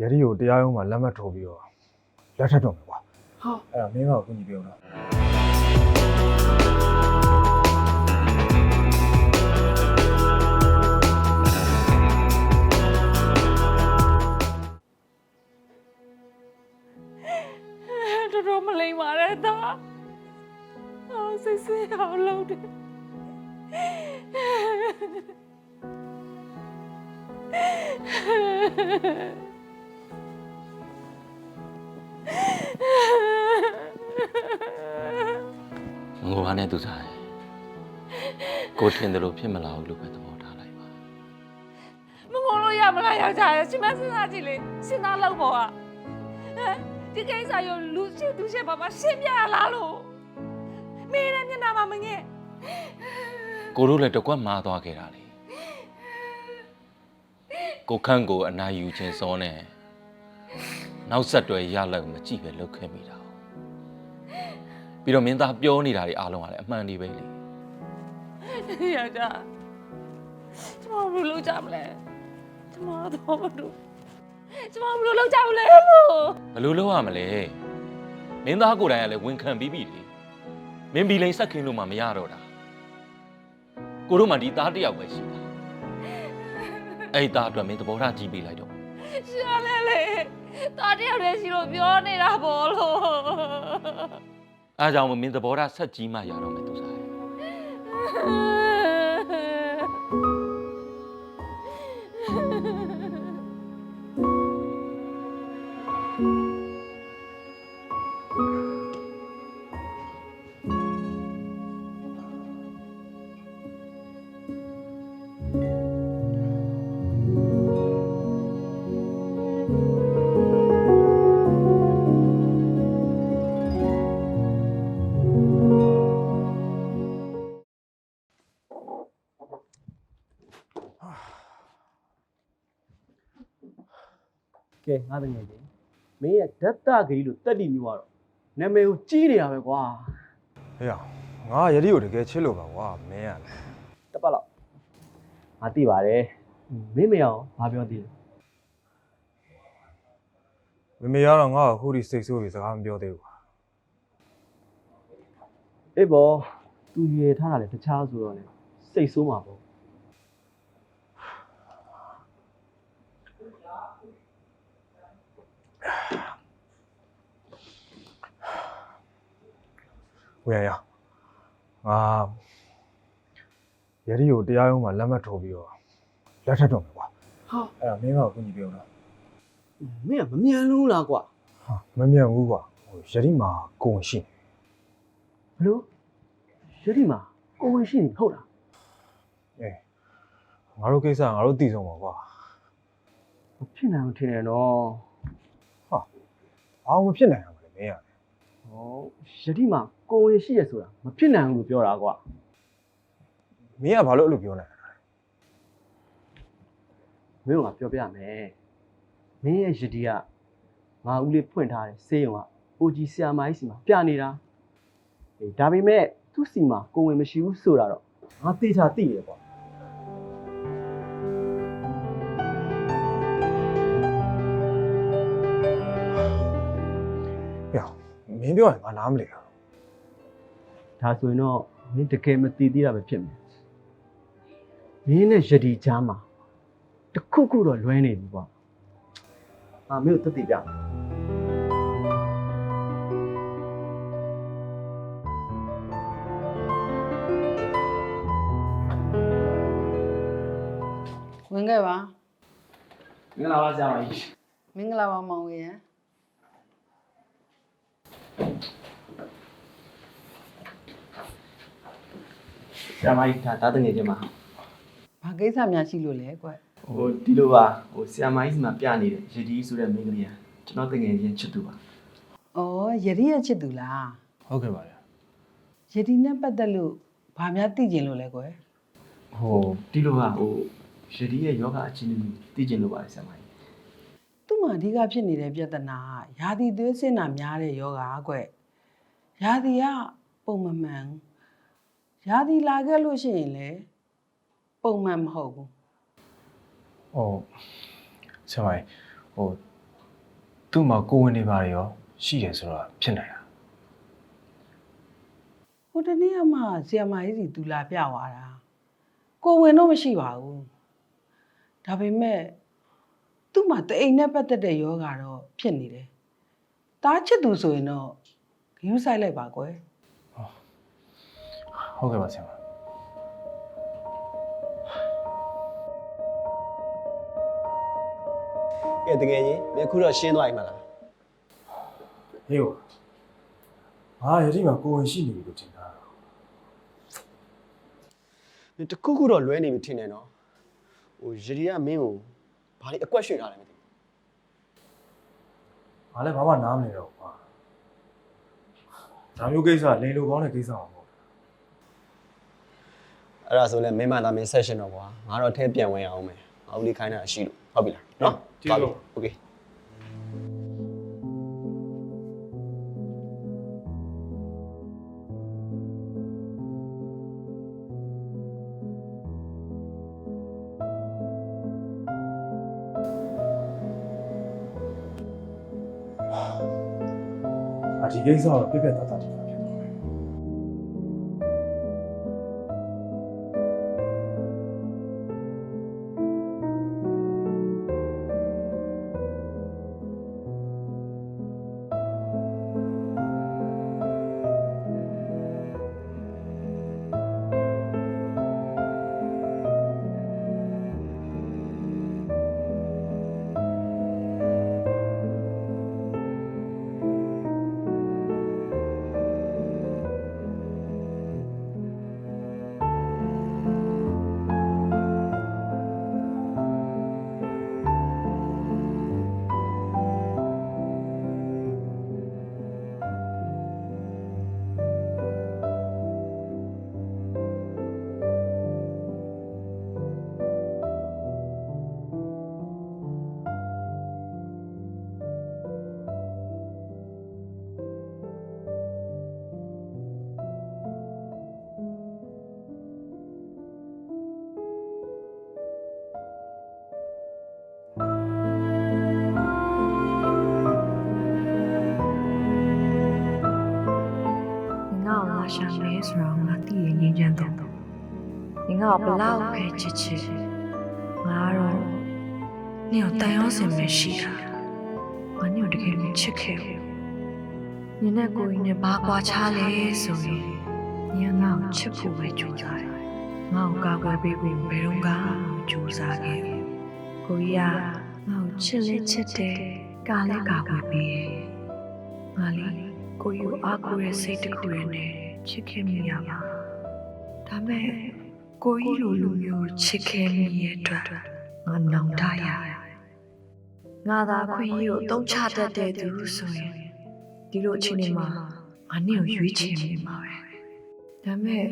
ယရီကိုတရားရုံးမှာလက်မှတ်ထိုးပြီးတော့လက်ထပ်တော့မယ်ကွာဟာအဲ့ဒါမင်းကအခုညီပြောတော့တော်တော်မလိမ္မာတဲ့သားအော်စိတ်ဆင်းအောင်လုပ်တယ်မ ငိုပါနဲ့သူစားတယ်ကိုထင်တယ်လို့ဖြစ်မလာဘူးလို့ပဲသဘောထားလိုက်ပါမငုံလို့ရမလားယောက်ျားရဲ့ရှင်မစဉ်းစားကြည့်လေစဉ်းစားလောက်ပေါ်อ่ะဒီကိစ္စရောလူရှိသူရှိပါမရှင်းပြရလားလို့မင်းရဲ့မျက်နှာမှာမငဲ့ကိုတို့လည်းတကွက်မာသွားခဲ့တာလေကိုခန့်ကိုအနာယူခြင်းစောနဲ့ နောက်ဆက်တွဲရလောက်မကြည့်ပဲလုပ်ခဲ့မိတာပြီးတော့မင်းသားပြောနေတာတွေအားလုံးကလည်းအမှန်တွေပဲလေယောက်ျားကျမဘယ်လိုလုပ်ကြမလဲကျမတော့မလို့ကျမဘယ်လိုလုပ်ကြမလဲလို့ဘယ်လိုလုပ်ရမလဲမင်းသားကိုယ်တိုင်ကလည်းဝန်ခံပြီးပြီလေမင်းဘီလိန်ဆက်ခင်းလို့မှမရတော့တာကိုတို့မှဒီသားတစ်ယောက်ပဲရှိတာအဲ့ဒီသားအတွက်မင်းသဘောထားကြည့်ပေးလိုက်တော့ရှာလဲလေ တာတယောက်တည်းရှိလို့ပြောနေတာပေါ့လို့အားကြောင့်မင်းသဘောထားဆက်ကြီးမှရတော့မယ်သူစား ကဲငါတငယ်ချင်းမင်းရဲ့ဓာတ်တဂရီလို့တက်တိမျိုးကတော့နာမည်ကိုကြီးနေတာပဲကွာဟေ့ရငါယရီကိုတကယ်ချစ်လို့ပါကွာမင်းကလည်းတစ်ပတ်လောက်ငါသိပါတယ်မင်းမရအောင်ဘာပြောသေးလဲမမေကတော့ငါ့ကိုအခုထိစိတ်ဆိုးပြီးစကားမပြောသေးဘူးကွာအေးဘောသူရေထားတာလေတခြားဆိုတော့လေစိတ်ဆိုးမှာပေါ့ ဝေရရငါယရီကိုတရားရုံးမှာလက်မှတ်ထိုးပြီးတော့လက်ထပ်တော့မယ်ကွာဟာအဲ့ဒါမင်းကအခုညီပြောတော့မင်းကမမြန်လို့လားကွာဟာမမြန်ဘူးကွာဟိုယရီမှာကိုယ်ရှိနေဘလို့ယတိမှာကိုယ်ဝင်ရှိနေဟုတ်လားအေးငါတို့ကိစ္စငါတို့တည်ဆုံးပါကွာမဖြစ်နိုင်ဘူးထင်တယ်နော်ဘာမှမဖြစ်နိုင်ဘူးလေမင်းကဟောယတိမှာ ကိုယ်ဝင်ရှိရဆိုတာမဖြစ်နိုင်ဘူးလို့ပြောတာကွာမင်းကဘာလို့အဲ့လိုပြောနေလဲမင်းကပြောပြမယ်မင်းရဲ့ယတိကငါဦးလေးဖွင့်ထားတဲ့စေးရုံကအိုဂျီဆီယာမိုင်းစီမှာပြနေတာအေးဒါပေမဲ့သူ့စီမှာကိုယ်ဝင်မရှိဘူးဆိုတာတော့ငါသေချာသိရကွာဟေ့မင်းပြောရင်ငါနားမလဲဘူး ဒါဆိုရင်တော့မင်းတကယ်မသိသေးတာပဲဖြစ်မယ်မင်းနဲ့ယတိချားမှာတစ်ခုခုတော့လွဲနေပြီကွာအာမင်းတို့သက်သေပြမယ်ဝင်ခဲ့ပါမင်္ဂလာပါဆရာမကြီးမင်္ဂလာပါမောင်ကြီးရ ဆရာမကြီးဒါတားတငယ်ချင်းပါဘာကိစ္စများရှိလို့လဲကွဟိုဒီလိုပါဟိုဆရာမကြီးစီမှာပြနေတယ်ယတိဆိုတဲ့မိန်းကလေးကကျွန်တော်တငယ်ချင်းချစ်သူပါ။အော်ယတိရဲ့ချစ်သူလားဟုတ်ကဲ့ပါဗျာ။ယတိနဲ့ပတ်သက်လို့ဘာများသိကျင်လို့လဲကွဟိုဒီလိုပါဟိုယတိရဲ့ယောဂအခြေအနေကိုသိကျင်လို့ပါတယ်ဆရာမကြီး။သူ့မှာအဓိကဖြစ်နေတဲ့ပြဿနာကယာတိသွေးစင်တာများတဲ့ယောဂါကွ။ယာတိကပုံမမှန်ဘူး။ ယာတိလာခဲ့လို့ရှိရင်လေပုံမှန်မဟုတ်ဘူးဟိုဆရာမကြီးဟိုသူ့မှာကိုယ်ဝင်နေပါရောရှိတယ်ဆိုတော့ဖြစ်နိုင်တာဟိုတနေ့ကမှဆီယမကြီးစီသူလာပြသွားတာကိုဝင်တော့မရှိပါဘူးဒါပေမဲ့သူ့မှာတအိမ်နဲ့ပတ်သက်တဲ့ယောဂါတော့ဖြစ်နေတယ်တားချစ်သူဆိုရင်တော့ဂရုစိုက်လိုက်ပါကွယ် ဟုတ်ကဲ့ပါဆရာမကဲတကယ်ကြီးမင်းခုတော့ရှင်းသွားပြီမလားဟေးဟိုငါရတိမှာကိုယ်ဝင်ရှိနေပြီလို့ထင်တာမင်းတခုခုတော့လွဲနေပြီထင်တယ်နော်ဟိုယရီကမင်းကိုဘာလို့အကွက်ရွှေ့ထားလဲမသိဘူးငါလည်းဘာမှနားမလည်တော့ဘူးကွာဒါမျိုးကိစ္စလိန်လိုကောင်းတဲ့ကိစ္စမှာပေါ့ အဲ့ဒါဆိုလဲမင်းမသားမင်း session တော့ကွာငါတော့ထဲပြန်ဝင်အောင်မယ်ငါဦးလေးခိုင်းတာရှိလို့ဟုတ်ပြီလားနော်ကျေးဇူး okay အဒီကိစ္စတော့ပြည့်ပြည့်သားသားတယ် ငါ့ကိုဘလောက်ပဲချစ်ချစ်ငါတော့နင့်ကိုတန်ရောစင်ပဲရှိတာငါနင့်ကိုတကယ်လို့ချစ်ခဲ့ဘူးနင်နဲ့ကိုကြီးနဲ့ဘာကွာခြားလဲဆိုရင်နင်ကငါ့ကိုချစ်ဖို့ပဲကြိုးစားတယ်ငါ့ကိုကာကွယ်ပေးဖို့ဘယ်တော့မှကြိုးစားခဲ့ဘူးကိုကြီးကငါ့ကိုချစ်လဲချစ်တယ်ကာလဲကာကွယ်ပေးရဲ့ငါလေးကိုယူအားကိုးရဲ့စိတ်တစ်ခုရဲ့နဲ့ချစ်ခင်မိရပါဒါမဲ့ ကိုကြီးလိုလူမျိုးချစ်ခင်မိရဲ့အတွက်ငါနောင်တရငါသာခွင့်ရကိုတုံးချတတ်တဲ့သူဆိုရင်ဒီလိုအချိန်တွေမှာငါနဲ့ကိုရွေးချယ်မိမှာပဲဒါမဲ့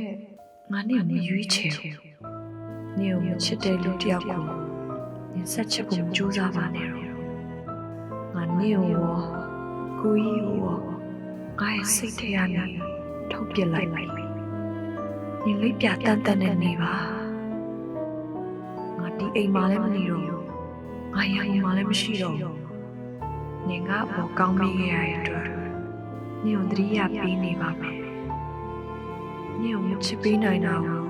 ငါနဲ့ကိုမရွေးချယ်ဘူးနေကိုမချစ်တဲ့လူတစ်ယောက်ကိုနေဆက်ချစ်ဖို့ကြိုးစားပါနဲ့တော့ငါနဲ့ကိုရောကိုကြီးကိုရောငါရဲ့စိတ်ထဲကနေထုတ်ပြစ်လိုက် ပြီ။ညီလေးပြတန်တန်နဲ့နေပါ။ငါဒီအိမ်မှာလည်းမနေတော့ဘူး။ငါရံမှာလည်းမရှိတော့ဘူး။ညီငါ့ဘောကောင်းမိခဲ့ရတဲ့အတွက်ညီကိုတတိယပေးနေပါမယ်။ညီကိုမချစ်ပေးနိုင်တာကို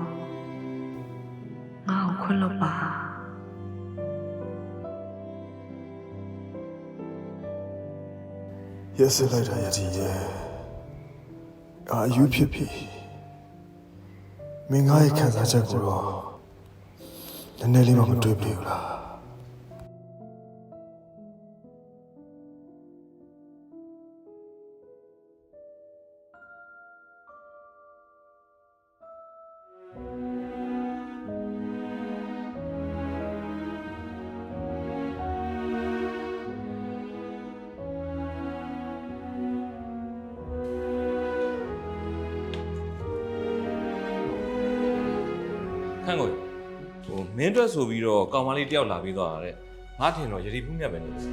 ငါ့ကိုခွင့်လွှတ်ပါ။ရက်စက်လိုက်တာယတိရဲ့အာယူဖြစ်ပြီ မင်းငါရဲ့ခံစားချက်ကိုတော့နည်းနည်းလေးမှမတွေးပြဘူးလား ခန့်ကိုဟိုမင်းအတွက်ဆိုပြီးတော့ကောင်မလေးတယောက်လာပြီးသွားတာတဲ့ငါထင်တော့ယတိဖူးမြတ်ပဲနေတယ်